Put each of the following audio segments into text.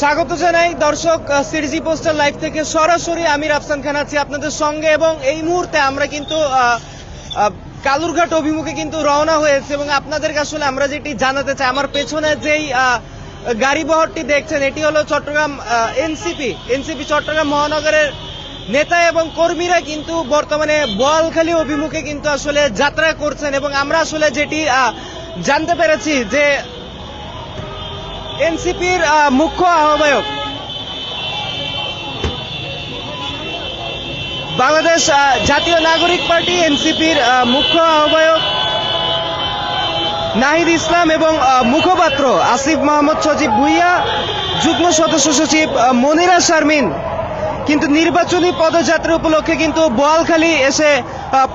স্বাগত জানাই দর্শক সিরিজি পোস্টার লাইভ থেকে সরাসরি আমির আফসান খান আছি আপনাদের সঙ্গে এবং এই মুহূর্তে আমরা কিন্তু কালুরঘাট অভিমুখে কিন্তু রওনা হয়েছে এবং আপনাদেরকে আসলে আমরা যেটি জানাতে চাই, আমার পেছনে যেই গাড়ি বহরটি দেখছেন, এটি হলো চট্টগ্রাম এনসিপি এনসিপি চট্টগ্রাম মহানগরের নেতা এবং কর্মীরা কিন্তু বর্তমানে বোয়ালখালী অভিমুখে কিন্তু আসলে যাত্রা করছেন এবং আমরা আসলে যেটি জানতে পেরেছি যে এনসিপির মুখ্য আহ্বায়ক। বাংলাদেশ জাতীয় নাগরিক পার্টি, এনসিপির মুখ্য আহ্বায়ক নাহিদ ইসলাম এবং মুখপাত্র আসিফ মোহাম্মদ সজীব ভুইয়া, যুগ্ম সদস্য সচিব মনিরা শারমিন। কিন্তু নির্বাচনী পদযাত্রা উপলক্ষে কিন্তু বোয়ালখালী এসে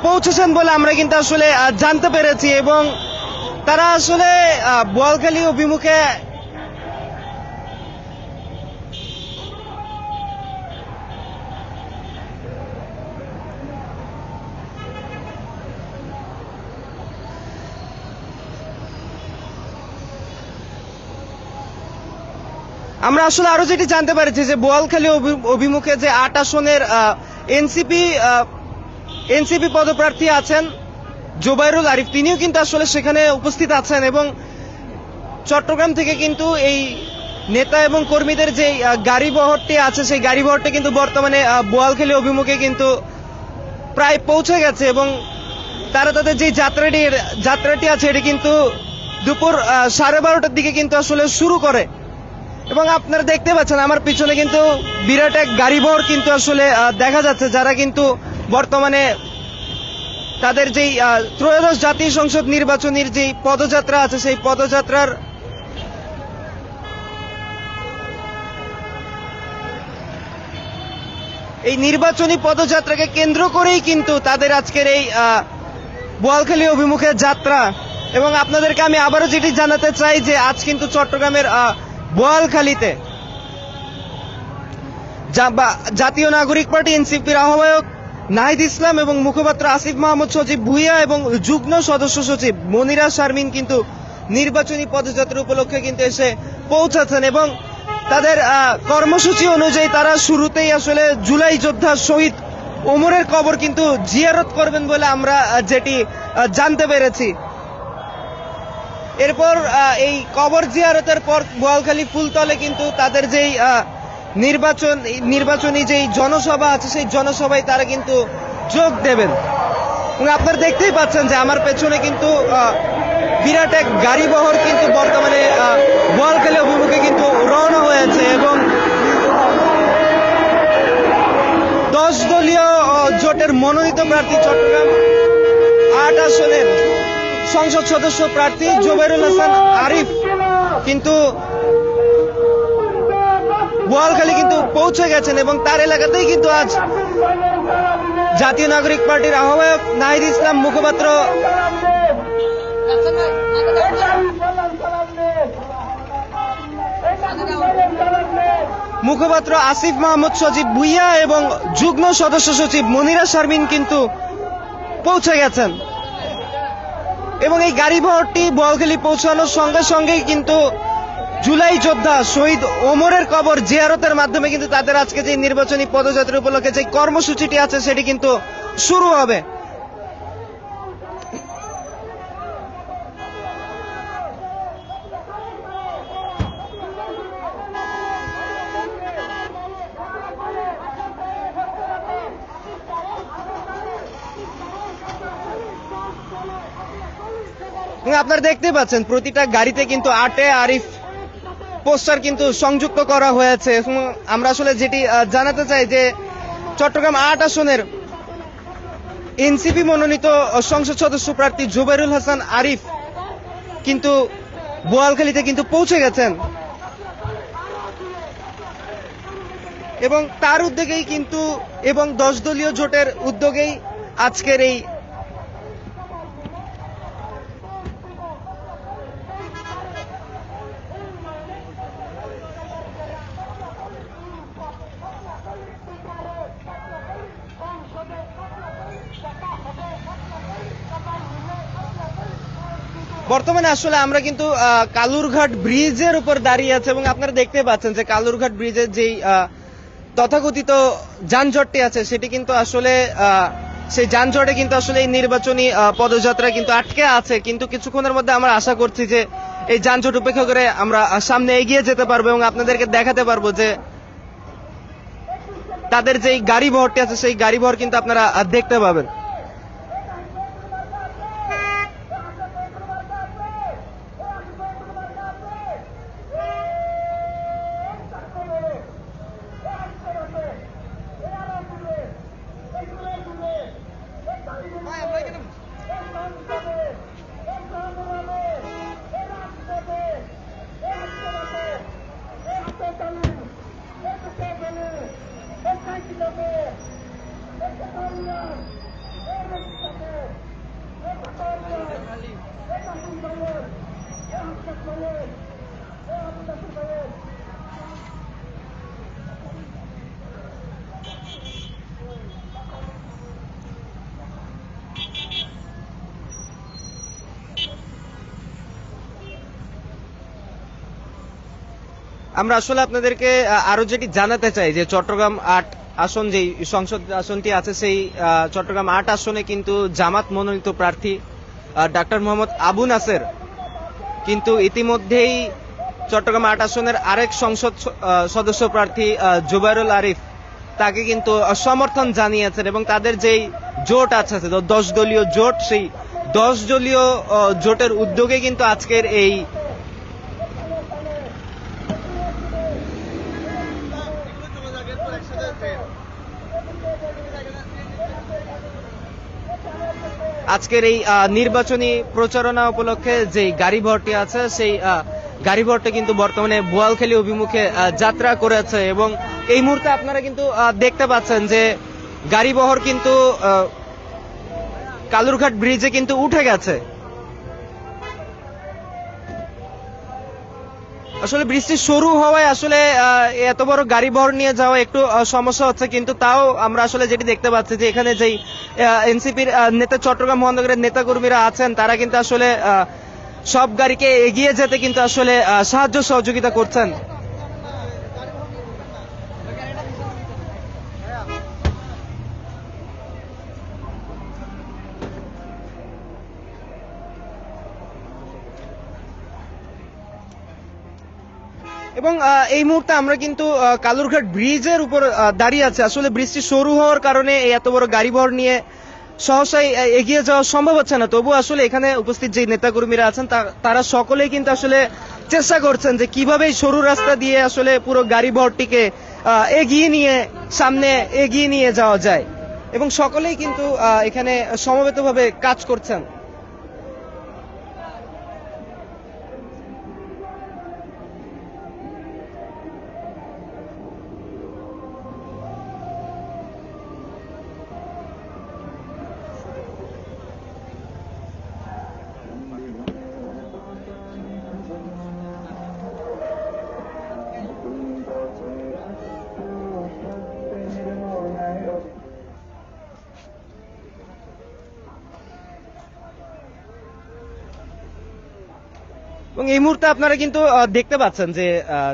পৌঁছেছেন বলে আমরা কিন্তু আসলে জানতে পেরেছি এবং তারা আসলে বোয়ালখালী অভিমুখে আমরা আসলে আরও যেটি জানতে পারছি যে বোয়ালখালী অভি- অভিমুখে যে আট আসনের এনসিপি এনসিপি পদপ্রার্থী আছেন জোবাইরুল আরিফ। তিনিও কিন্তু আসলে সেখানে উপস্থিত আছেন এবং চট্টগ্রাম থেকে কিন্তু এই নেতা এবং কর্মীদের যে গাড়ি বহরটি আছে, সেই গাড়ি বহরটি কিন্তু বর্তমানে বোয়ালখালী অভিমুখে কিন্তু প্রায় পৌঁছে গেছে এবং তারা তাদের যে যাত্রাটির, যাত্রাটি আছে, এটি কিন্তু দুপুর সাড়ে বারোটার দিকে কিন্তু আসলে শুরু করে। এবং আপনারা দেখতে পাচ্ছেন, আমার পিছনে কিন্তু বিরাট এক গাড়ি বহর কিন্তু আসলে দেখা যাচ্ছে যারা কিন্তু বর্তমানে তাদের যেই ত্রয়োদশ জাতীয় সংসদ নির্বাচনের যেই পদযাত্রা আছে, সেই পদযাত্রার এই নির্বাচনী পদযাত্রাকে কেন্দ্র করেই কিন্তু তাদের আজকের এই বোয়ালখালী অভিমুখে যাত্রা। এবং আপনাদেরকে আমি আবারও যেটি জানাতে চাই যে, আজ কিন্তু চট্টগ্রামের বোয়ালখালীতে জাতীয় নাগরিক পার্টি এনসিপির আহ্বায়ক নাহিদ ইসলাম এবং মুখপাত্র আসিফ মাহমুদ সচিব ভুইয়া এবং যুগ্ম সদস্য সচিব মনিরা শারমিন কিন্তু নির্বাচনী পদযাত্রা উপলক্ষে কিন্তু এসে পৌঁছাচ্ছেন এবং তাদের কর্মসূচি অনুযায়ী তারা শুরুতেই আসলে জুলাই যোদ্ধা শহীদ ওমরের কবর কিন্তু জিয়ারত করবেন বলে আমরা যেটি জানতে পেরেছি। এরপর এই কবর জিয়ারতের পর বোয়ালখালী ফুলতলে কিন্তু তাদের যেই নির্বাচন, নির্বাচনী যেই জনসভা আছে, সেই জনসভায় তারা কিন্তু যোগ দেবেন। এবং আপনারা দেখতেই পাচ্ছেন যে আমার পেছনে কিন্তু বিরাট এক গাড়ি বহর কিন্তু বর্তমানে বোয়ালখালী অভিমুখে কিন্তু রওনা হয়েছে এবং দশ দলীয় জোটের মনোনীত প্রার্থী চট্টগ্রাম আট আসনের সংসদ সদস্য প্রার্থী জোবেরুল হাসান আরিফ কিন্তু বোয়ালখালী কিন্তু পৌঁছে গেছেন এবং তার এলাকাতেই কিন্তু আজ জাতীয় নাগরিক পার্টির আহ্বায়ক নাহিদ ইসলাম মুখপাত্র মুখপাত্র আসিফ মাহমুদ সচিব ভুইয়া এবং যুগ্ম সদস্য সচিব মনিরা শারমিন কিন্তু পৌঁছে গেছেন। এবং এই গাড়ি বহরটি বলখালি পৌঁছানোর সঙ্গে সঙ্গেই কিন্তু জুলাই যোদ্ধা শহীদ ওমরের কবর জিয়ারতের মাধ্যমে কিন্তু তাদের আজকে যে নির্বাচনী পদযাত্রা উপলক্ষে যে কর্মসূচিটি আছে সেটি কিন্তু শুরু হবে। আপনারা দেখতে পাচ্ছেন, প্রতিটা গাড়িতে কিন্তু আটে আরিফ পোস্টার কিন্তু সংযুক্ত করা হয়েছে। আমরা আসলে যেটি জানাতে চাই যে চট্টগ্রাম আট আসনের এনসিপি মনোনীত সংসদ সদস্য প্রার্থী জুবাইরুল হাসান আরিফ কিন্তু বোয়ালখালীতে কিন্তু পৌঁছে গেছেন। এবং তার উদ্যোগেই কিন্তু, এবং দশ দলীয় জোটের উদ্যোগেই আজকের এই বর্তমানে আসলে আমরা কিন্তু কালুরঘাট ব্রিজের উপর দাঁড়িয়ে আছে এবং আপনারা দেখতে পাচ্ছেন যে কালুরঘাট ব্রিজের যেই তথাকথিত যানজটটি আছে, সেটি কিন্তু আসলে সেই যানজটে কিন্তু আসলে এই নির্বাচনী পদযাত্রা কিন্তু আটকে আছে। কিন্তু কিছুক্ষণের মধ্যে আমরা আশা করছি যে এই যানজট উপেক্ষা করে আমরা সামনে এগিয়ে যেতে পারব এবং আপনাদেরকে দেখাতে পারব যে তাদের যেই গাড়ি বহরটি আছে, সেই গাড়ি বহর কিন্তু আপনারা দেখতে পাবেন। আমরা আসলে আপনাদেরকে আরও যেটি জানাতে চাই, যে চট্টগ্রাম আট আসন যে সংসদ আসনটি আছে, সেই চট্টগ্রাম আট আসনে কিন্তু জামাত মনোনীত প্রার্থী ডাক্তার মোহাম্মদ আবু নাসের কিন্তু ইতিমধ্যেই চট্টগ্রাম আট আসনের আরেক সংসদ সদস্য প্রার্থী জুবাইরুল আরিফ, তাকে কিন্তু সমর্থন জানিয়েছেন এবং তাদের যেই জোট আছে, দশ দলীয় জোট, সেই দশ দলীয় জোটের উদ্যোগে কিন্তু আজকের এই আজকের এই নির্বাচনী প্রচারণা উপলক্ষে যে গাড়ি ভরটি আছে, সেই গাড়ি ভরটি কিন্তু বর্তমানে বোয়ালখালী অভিমুখে যাত্রা করেছে এবং এই মুহূর্তে আপনারা কিন্তু দেখতে পাচ্ছেন যে গাড়ি বহর কিন্তু কালুরঘাট ব্রিজে কিন্তু উঠে গেছে। আসলে বৃষ্টি শুরু হওয়ায় আসলে এত বড় গাড়ি বহর নিয়ে যাওয়া একটু সমস্যা হচ্ছে। কিন্তু তাও আমরা আসলে যেটি দেখতে পাচ্ছি যে এখানে যেই এনসিপির নেতা, চট্টগ্রাম মহানগরের নেতাকর্মীরা আছেন, তারা কিন্তু আসলে সব গাড়িকে এগিয়ে যেতে কিন্তু আসলে সাহায্য সহযোগিতা করছেন। এবং এই মুহূর্তে আমরা কিন্তু কালুরঘাট ব্রিজের উপর দাঁড়িয়ে আছে। আসলে বৃষ্টি সরু হওয়ার কারণে এত বড় গাড়ি ভর নিয়ে সহসাই এগিয়ে যাওয়া সম্ভব হচ্ছে না। তবু আসলে এখানে উপস্থিত যে নেতাকর্মীরা আছেন তারা সকলেই কিন্তু আসলে চেষ্টা করছেন যে কীভাবে সরু রাস্তা দিয়ে আসলে পুরো গাড়ি ভরটিকে এগিয়ে নিয়ে, সামনে এগিয়ে নিয়ে যাওয়া যায়। এবং সকলেই কিন্তু এখানে সমবেতভাবে কাজ করছেন। এবং এই মুহূর্তে আপনারা কিন্তু দেখতে পাচ্ছেন যে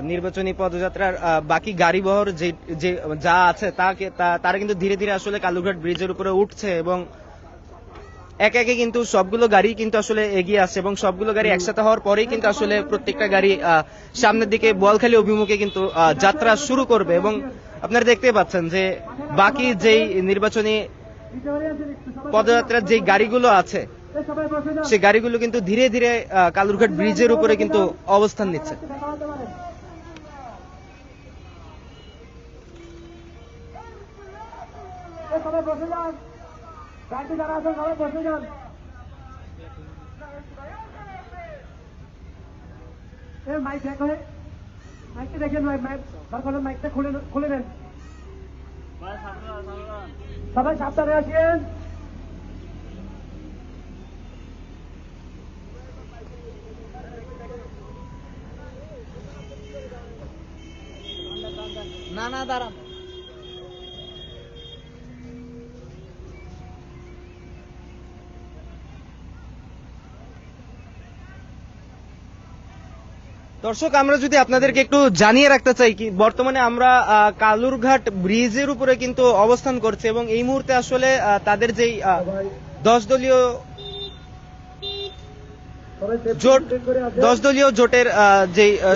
নির্বাচনী পদযাত্রার বাকি গাড়ি বহর যে যে যা আছে তাকে তারা কিন্তু ধীরে ধীরে আসলে কালুঘাট ব্রিজের উপরে উঠছে এবং একে একে কিন্তু সবগুলো গাড়ি কিন্তু আসলে এগিয়ে আসছে এবং সবগুলো গাড়ি একসাথে হওয়ার পরেই কিন্তু আসলে প্রত্যেকটা গাড়ি আহ, সামনের দিকে বোয়ালখালী অভিমুখে কিন্তু যাত্রা শুরু করবে এবং আপনারা দেখতে পাচ্ছেন যে বাকি যেই নির্বাচনী পদযাত্রার যেই গাড়িগুলো আছে সেই গাড়িগুলো কিন্তু ধীরে ধীরে কালুরঘাট ব্রিজের উপরে কিন্তু অবস্থান নিচ্ছে। সবাই সাবধানে আসেন। না না দাঁড়ান। দর্শক, আমরা যদি আপনাদেরকে একটু জানিয়ে রাখতে চাই কি, বর্তমানে আমরা কালুরঘাট ব্রিজের উপরে কিন্তু অবস্থান করছে এবং এই মুহূর্তে আসলে তাদের যেই দশ দলীয় জোট। দশ দলীয় জোটের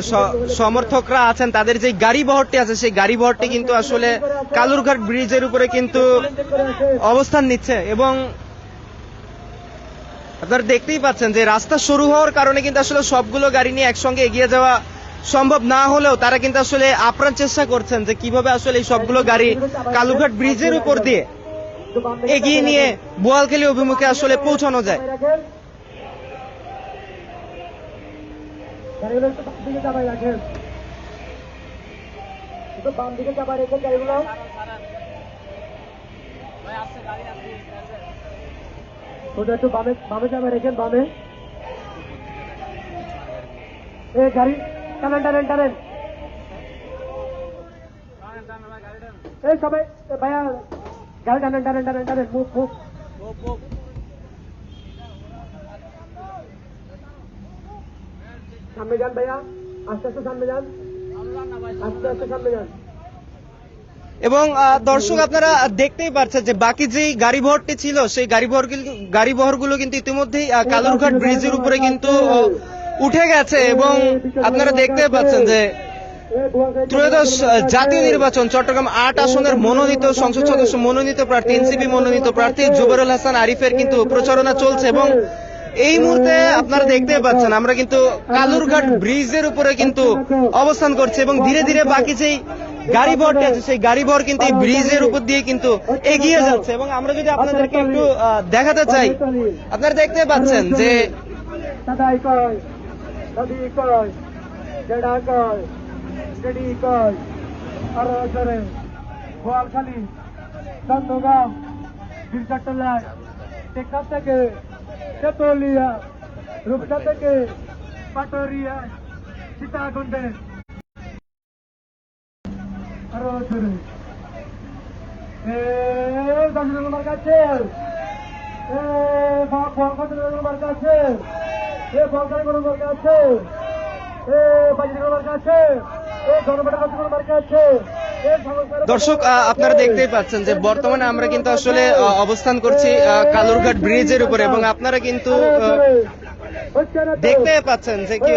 স- সমর্থকরা আছেন, তাদের যেই গাড়ি বহরটি আছে, সেই গাড়ি বহরটি কিন্তু আসলে কালুরঘাট ব্রিজের উপরে কিন্তু। অবস্থান নিচ্ছে এবং আপনারা দেখতেই পাচ্ছেন যে রাস্তা শুরু হওয়ার কারণে কিন্তু আসলে সবগুলো গাড়ি নিয়ে একসঙ্গে এগিয়ে যাওয়া সম্ভব না হলেও তারা কিন্তু আসলে আপ্রাণ চেষ্টা করছেন যে কীভাবে আসলে এই সবগুলো গাড়ি কালুঘাট ব্রিজের উপর দিয়ে এগিয়ে নিয়ে বোয়ালখালী অভিমুখে আসলে পৌঁছানো যায় চাপাই রাখেন। গাড়িগুলো একটু বাম দিকে চাপাই রাখেন একটু বাম দিকে চাপাই রেখে গাড়িগুলো একটু বামে বামে চাপাই রেখেন বামে এ গাড়ি টানেন টানেন টানেন এই সবাই ভাইয়া গাড়ি টানেন টানেন টানেন টানেন মুখ মুখ সামনে যান ভাইয়া। আস্তে আস্তে সামনে যান। আস্তে আস্তে সামনে যান। এবং দর্শক আপনারা দেখতেই পাচ্ছেন যে বাকি যেই গাড়ি বহরটি ছিল, সেই গাড়ি বহর গাড়ি বহরগুলো কিন্তু ইতিমধ্যেই কালুরঘাট ব্রিজের উপরে কিন্তু উঠে গেছে এবং আপনারা দেখতে পাচ্ছেন যে ত্রয়োদশ জাতীয় নির্বাচন, চট্টগ্রাম আট আসনের মনোনীত সংসদ সদস্য, মনোনীত প্রার্থী, এনসিপি মনোনীত প্রার্থী জুবেরুল হাসান আরিফের কিন্তু প্রচারণা চলছে এবং এই মুহূর্তে আপনারা দেখতে পাচ্ছেন, আমরা কিন্তু কালুরঘাট ব্রিজের উপরে কিন্তু অবস্থান করছি এবং ধীরে ধীরে বাকি যেই গাড়ি ভরটি আছে, সেই গাড়ি ভর কিন্তু এই ব্রিজের উপর দিয়ে কিন্তু এগিয়ে যাচ্ছে। এবং আমরা যদি আপনাদেরকে একটু দেখাতে চাই, আপনারা দেখতে পাচ্ছেন যে দাদাই কয় দাদি কয় জেডা কয় জেডি কয় আরও জোরে গোয়ালখালী চন্দ্রগাঁও বীরচট্টলায় টেকা থেকে তেতুলিয়া রূপসা থেকে পাটরিয়া, সীতাকুণ্ডে। আরও জোরে। নম্বর কাছে। এ নম্বর কাছে। এ ফোন কোনো মার্কা আছে এ বাজির কোনো মার্কা এ আছে এ সংস্কার দর্শক আপনারা দেখতেই পাচ্ছেন যে বর্তমানে আমরা কিন্তু আসলে অবস্থান করছি কালুরঘাট ব্রিজের উপরে এবং আপনারা কিন্তু দেখতে পাচ্ছেন যে কি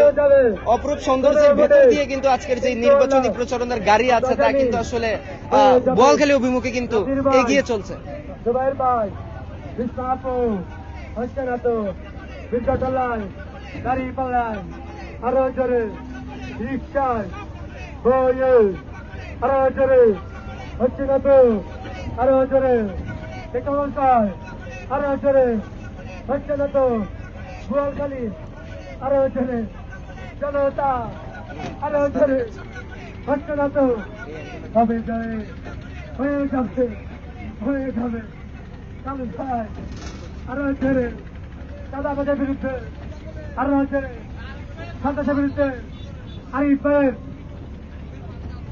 অপরূপ সৌন্দর্যের ভেতর দিয়ে কিন্তু আজকের যে নির্বাচনী প্রচারণার গাড়ি আছে তা কিন্তু আসলে বোয়ালখালী অভিমুখে কিন্তু এগিয়ে চলছে। রিক্সায় আরও জোরে, হচ্ছে না তো? আরও জোরে টেকনলসায় আরও জোরে, হচ্ছে না তো? গোয়ালখালী আরও জোরে, জনতা, আরও জোরে, হচ্ছে না তো? হবে জয়, হয়ে যাবে হয়ে যাবে। কালু ভাই, আরও ছেড়ে দাদা বাজার বিরুদ্ধে, আরও ছেড়ে সন্ত্রাসের বিরুদ্ধে আরিফের এ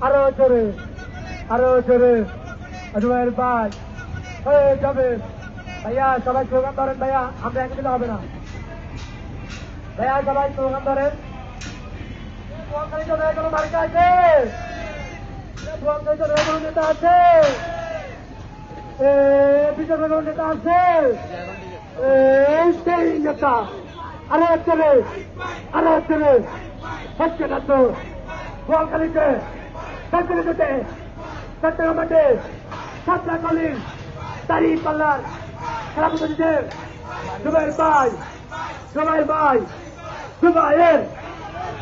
আরও জোরে আরও জোরে। রুয়ের ভাই হয়ে যাবে। ভাইয়া, সবাই স্লোগান ধরেন ভাইয়া, আমরা এক হবে না। ভাইয়া, সবাই স্লোগান ধরেন। আছে? আছে? আরে চলে আরে হচ্ছে না তো। যেতে চট্টগ্রাম মাঠে সাতটাকালীন দাড়ি পাল্লার খেলা দিতে জুবাইর ভাই জুবাইর ভাই জুবাইর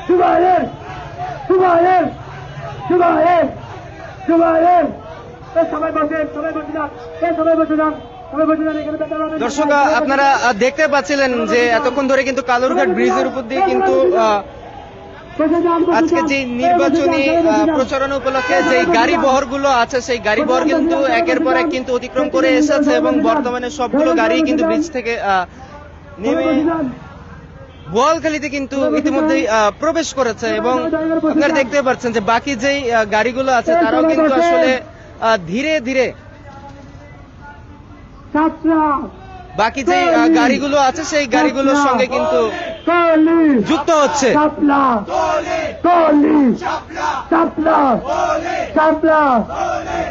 জুবাইর জুবাইর জুবাইর জুবাইর সবাই বসেন সবাই বসে যান সবাই বসে যান। দর্শক আপনারা দেখতে পাচ্ছিলেন যে এতক্ষণ ধরে কিন্তু কালুরঘাট ব্রিজের উপর দিয়ে কিন্তু আহ, আজকে যে নির্বাচনী প্রচারণা উপলক্ষে যে গাড়ি বহরগুলো আছে সেই গাড়ি বহর কিন্তু একের পর এক কিন্তু অতিক্রম করে এসেছে এবং বর্তমানে সবগুলো গাড়ি কিন্তু ব্রিজ থেকে নেমে বোয়ালখালীতে কিন্তু ইতিমধ্যেই প্রবেশ করেছে এবং আপনারা দেখতে পাচ্ছেন যে বাকি যেই গাড়িগুলো আছে তারাও কিন্তু আসলে ধীরে ধীরে বাকি যে গাড়িগুলো আছে সেই গাড়িগুলোর সঙ্গে কিন্তু কলি যুক্ত হচ্ছে চাপলা কলি চাপলা চাপলা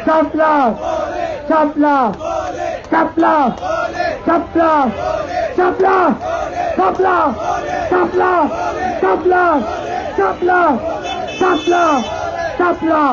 চাপলা চাপলা চাপলা চাপলা চাপলা চাপলা চাপলা চাপলা চাপলা চাপলা চাপলা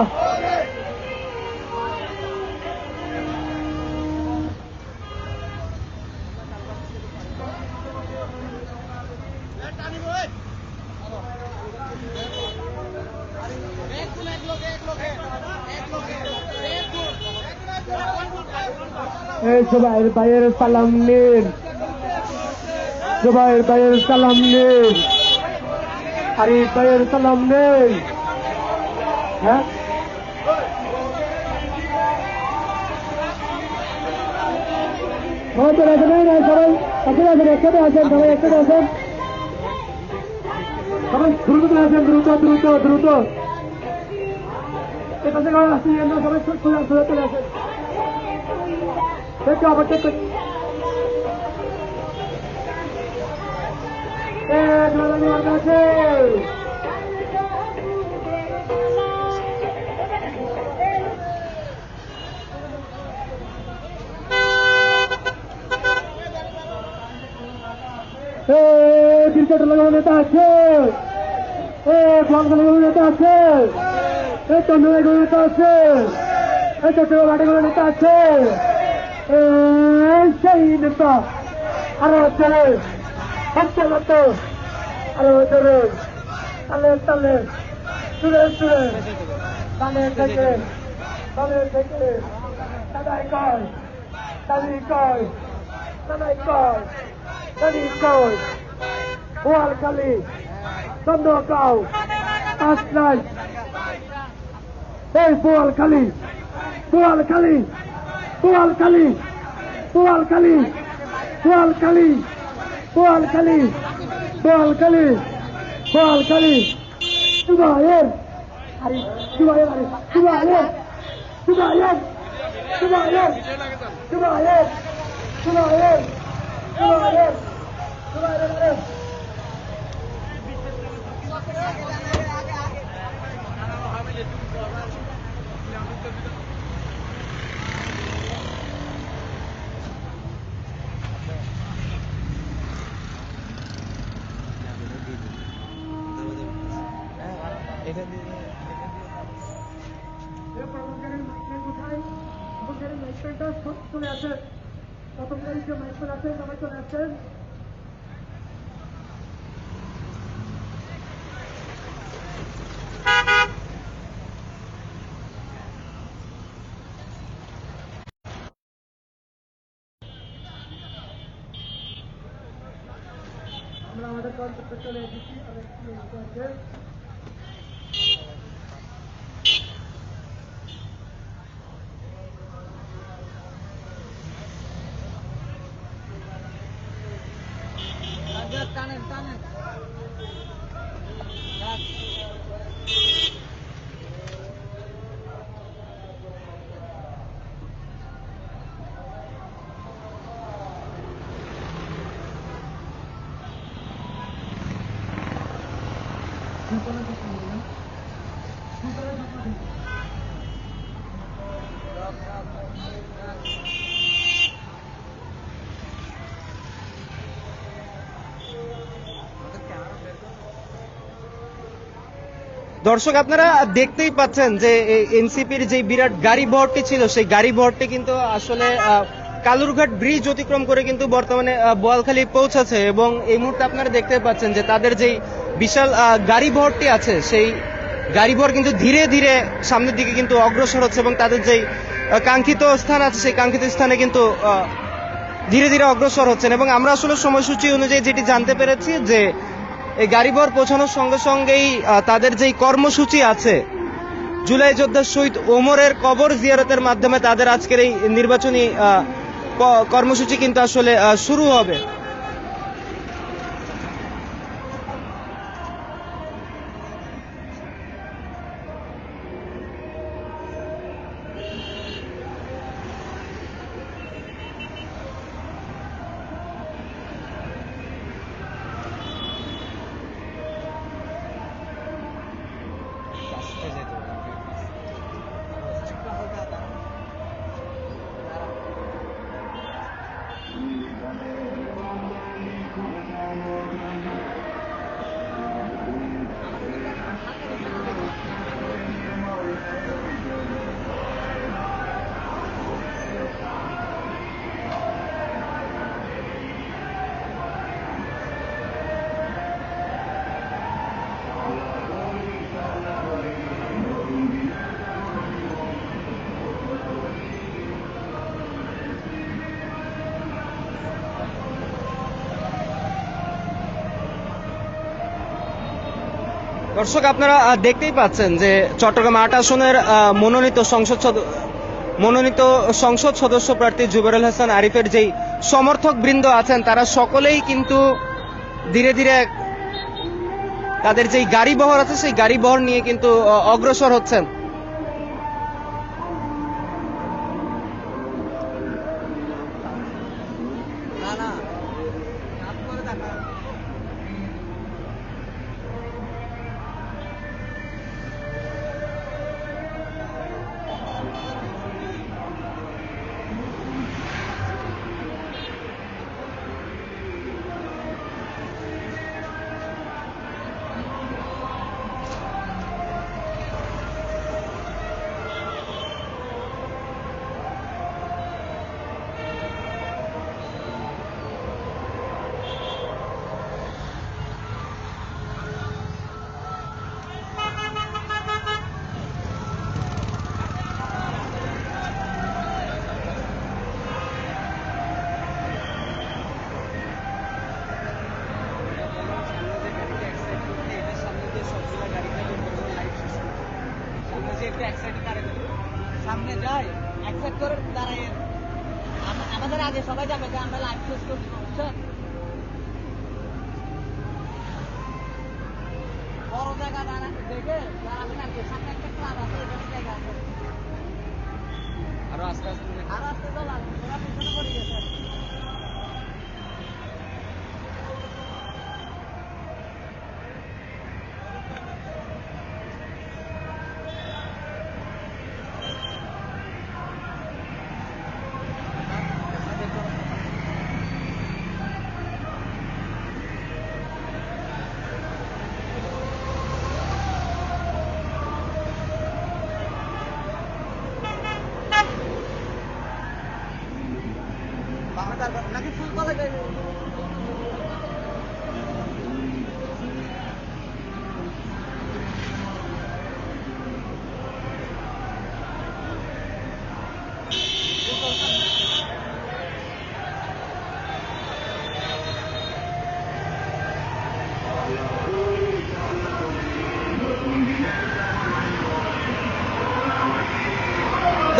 জুবাইর ভাইয়ের সালাম নিন জুবাইর ভাইয়ের সালাম নিন আরিফ ভাইয়ের সালাম নিন হ্যাঁ আমাদের এখানে না সবাই এখানে আছেন একসাথে আছেন সবাই একসাথে আছেন সবাই দ্রুত আছেন দ্রুত দ্রুত দ্রুত এপাশে গাড়ি আসছে আমরা সবাই সোজা সোজা চলে আসেন একটু অপেক্ষা করছি আছে ক্রিকেট লাগানো নেতা আছে। এ ফ্লাগ লাগানো নেতা আছে। এ চন্দ্রবাই নেতা আছে। এ চট্টগ্রাম নেতা আছে। ശൈ നിത്ത അറുപത്തേഴ് പത്തൊമ്പത്ത് അറുപത്തേഴ് അറുപത്തല് സുരേഷ് തലയത്തേക്ക് തലയത്തേക്ക് തലയിക്കായ് തലയിക്കായ് തലയിക്കായ് തലയിക്കായ് ഓൾക്കലി സന്തോക്കാവ് പാസ്റ്റായി এই পোয়াল খালি পোয়াল খালি কোয়ালকালী কোয়ালকালী কোয়ালকালী কোয়ালকালী কোয়ালকালী কোয়ালকালী সুবাহের আরে সুবাহের আরে সুবাহের সুবাহের সুবাহের সুবাহের সুবাহের সুবাহের সুবাহের আরে আগে আগে আগে আগে প্রথম গাড়ি যে মাইক্রোফোন আছে সবাই চলে আসেন আমরা আমাদের কনসেপ্টে চলে এসেছি আর একটু এগিয়ে আছে দর্শক, আপনারা দেখতেই পাচ্ছেন যে এনসিপির যে বিরাট গাড়ি বহরটি ছিল, সেই গাড়ি বহরটি কিন্তু আসলে কালুরঘাট ব্রিজ অতিক্রম করে কিন্তু বর্তমানে বোয়ালখালী পৌঁছেছে এবং এই মুহূর্তে আপনারা দেখতে পাচ্ছেন যে তাদের যেই বিশাল গাড়ি বহরটি আছে। সেই গাড়ি বহর কিন্তু ধীরে ধীরে সামনের দিকে কিন্তু অগ্রসর হচ্ছে এবং তাদের যেই কাঙ্ক্ষিত স্থান আছে, সেই কাঙ্ক্ষিত স্থানে কিন্তু ধীরে ধীরে অগ্রসর হচ্ছেন এবং আমরা আসলে সময়সূচি অনুযায়ী যেটি জানতে পেরেছি যে এই গাড়িবহর পৌঁছানোর সঙ্গে সঙ্গেই তাদের যেই কর্মসূচি আছে, জুলাই যোদ্ধা শহীদ ওমরের কবর জিয়ারতের মাধ্যমে তাদের আজকের এই নির্বাচনী কর্মসূচি কিন্তু আসলে শুরু হবে। দর্শক, আপনারা দেখতেই পাচ্ছেন যে চট্টগ্রাম আট আসনের মনোনীত সংসদ সদ- মনোনীত সংসদ সদস্য প্রার্থী জুবেরুল হাসান আরিফের যেই সমর্থক বৃন্দ আছেন, তারা সকলেই কিন্তু ধীরে ধীরে তাদের যেই গাড়ি বহর আছে, সেই গাড়ি বহর নিয়ে কিন্তু অগ্রসর হচ্ছেন।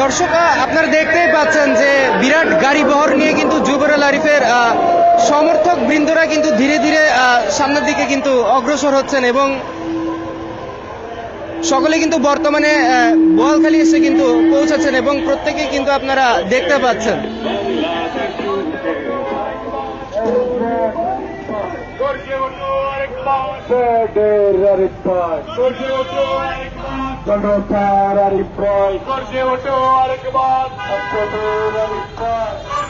দর্শক আপনারা দেখতেই পাচ্ছেন যে বিরাট গাড়ি বহর নিয়ে কিন্তু জুবেরুল আরিফের সমর্থক বৃন্দরা কিন্তু ধীরে ধীরে সামনের দিকে কিন্তু অগ্রসর হচ্ছেন এবং সকলে কিন্তু বর্তমানে বোয়ালখালী এসে কিন্তু পৌঁছাচ্ছেন এবং প্রত্যেকে কিন্তু আপনারা দেখতে পাচ্ছেন। Salvatare riproi. Corge otto al kebab. Salvatare.